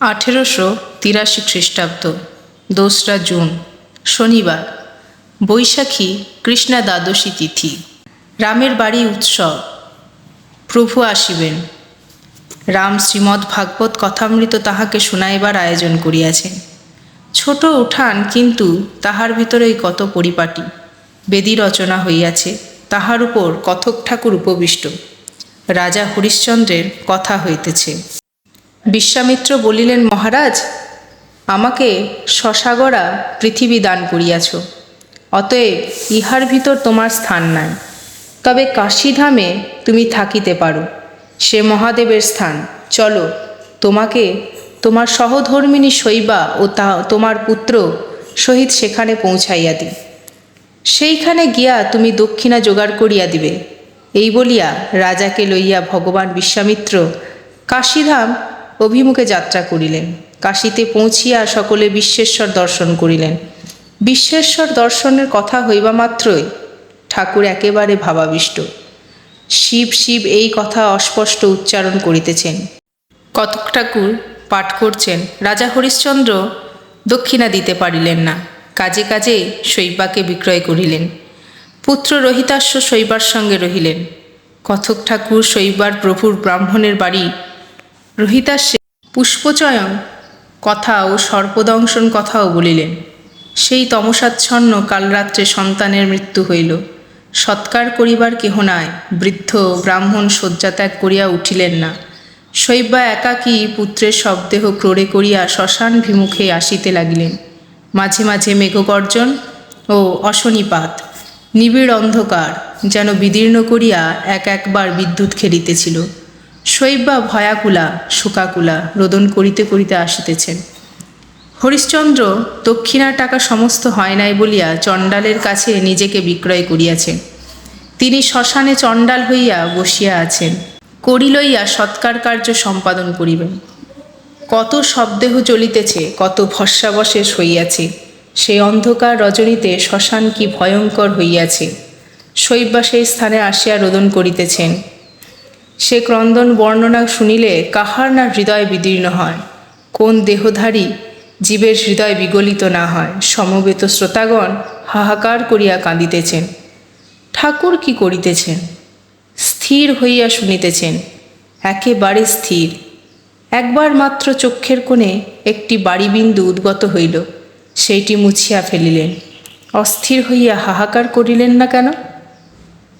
আঠেরোশো তিরাশি খ্রিস্টাব্দ, দোসরা জুন, শনিবার, বৈশাখী কৃষ্ণা দ্বাদশী তিথি, রামের বাড়ি উৎসব। প্রভু আসিবেন। রাম শ্রীমদ্ ভাগবত কথামৃত তাহাকে শোনাইবার আয়োজন করিয়াছেন। ছোট উঠান কিন্তু তাহার ভিতরেই কত পরিপাটি, বেদী রচনা হইয়াছে, তাহার উপর কথক ঠাকুর উপবিষ্ট। রাজা হরিশ্চন্দ্রের কথা হইতেছে। বিশ্বামিত্র বলিলেন, মহারাজ, আমাকে শশাগড়া পৃথিবী দান করিয়াছ, অতএব ইহার ভিতর তোমার স্থান নাই। তবে কাশীধামে তুমি থাকিতে পারো, সে মহাদেবের স্থান। চলো, তোমাকে, তোমার সহধর্মিনী শৈবা ও তা, তোমার পুত্র সহিত সেখানে পৌঁছাইয়া দিই। সেইখানে গিয়া তুমি দক্ষিণা জোগাড় করিয়া দিবে। এই বলিয়া রাজাকে লইয়া ভগবান বিশ্বামিত্র কাশীধাম অভিমুখে যাত্রা করিলেন। কাশীতে পৌঁছিয়া সকলে বিশ্বেশ্বর দর্শন করিলেন। বিশ্বেশ্বর দর্শনের কথা হইবা মাত্রই ঠাকুর একেবারে ভাবাবিষ্ট। শিব শিব এই কথা অস্পষ্ট উচ্চারণ করিতেছেন। কতক ঠাকুর পাঠ করছেন, রাজা হরিশ্চন্দ্র দক্ষিণা দিতে পারিলেন না। কাজে কাজে শৈবাকে বিক্রয় করিলেন। পুত্র রহিতাস্য শৈবার সঙ্গে রহিলেন। কথক ঠাকুর শৈবার প্রভুর ব্রাহ্মণের বাড়ি রহিতাস্যে পুষ্পচয়ন কথা ও সর্পদংশন কথাও বলিলেন। সেই তমসাচ্ছন্ন কালরাত্রে সন্তানের মৃত্যু হইল। সৎকার করিবার কেহ নাই, বৃদ্ধ ব্রাহ্মণ শয্যাত্যাগ করিয়া উঠিলেন না। শৈবা একাকী পুত্রের শবদেহ ক্রোড়ে করিয়া শ্মশান ভিমুখে আসিতে লাগিলেন। মাঝে মাঝে মেঘগর্জন ও অশনিপাত, নিবিড় অন্ধকার যেন বিদীর্ণ করিয়া এক একবার বিদ্যুৎ খেলিতেছিল। শৈবা ভয়াকুলা, শোকাকুলা রোদন করিতে করিতে আসিতেছেন। হরিশ্চন্দ্র দক্ষিণার টাকা সমস্ত হয় নাই বলিয়া চণ্ডালের কাছে নিজেকে বিক্রয় করিয়াছেন। তিনি শ্মশানে চণ্ডাল হইয়া বসিয়া আছেন। করি লইয়া সৎকার কার্য সম্পাদন করিবেন। কত শবদেহ চলিতেছে কত ভস্যাবশেষ হইয়াছে। সেই অন্ধকার রজনীতে শ্মশান কি ভয়ঙ্কর হইয়াছে। শৈবা সেই স্থানে আসিয়া রোদন করিতেছেন। সে ক্রন্দন বর্ণনা শুনিলে কাহার না হৃদয় বিদীর্ণ হয়? কোন দেহধারী জীবের হৃদয় বিগলিত না হয়? সমবেত শ্রোতাগণ হাহাকার করিয়া কাঁদিতেছেন। ঠাকুর কি করিতেছেন? স্থির হইয়া শুনিতেছেন, একেবারে স্থির। একবার মাত্র চক্ষের কোণে একটি বাড়িবিন্দু উদ্গত হইল। সেইটি মুছিয়া ফেলিলেন। অস্থির হইয়া হাহাকার করিলেন না কেন?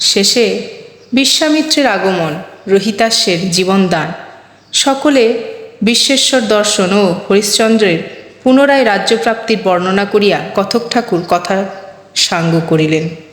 শেষে বিশ্বামিত্রের আগমন। রহিতাস্যের জীবনদান। সকলে বিশ্বেশ্বর দর্শন ও হরিশ্চন্দ্রের পুনরায় রাজ্যপ্রাপ্তির বর্ণনা করিয়া কথক ঠাকুর কথা সাঙ্গ করিলেন।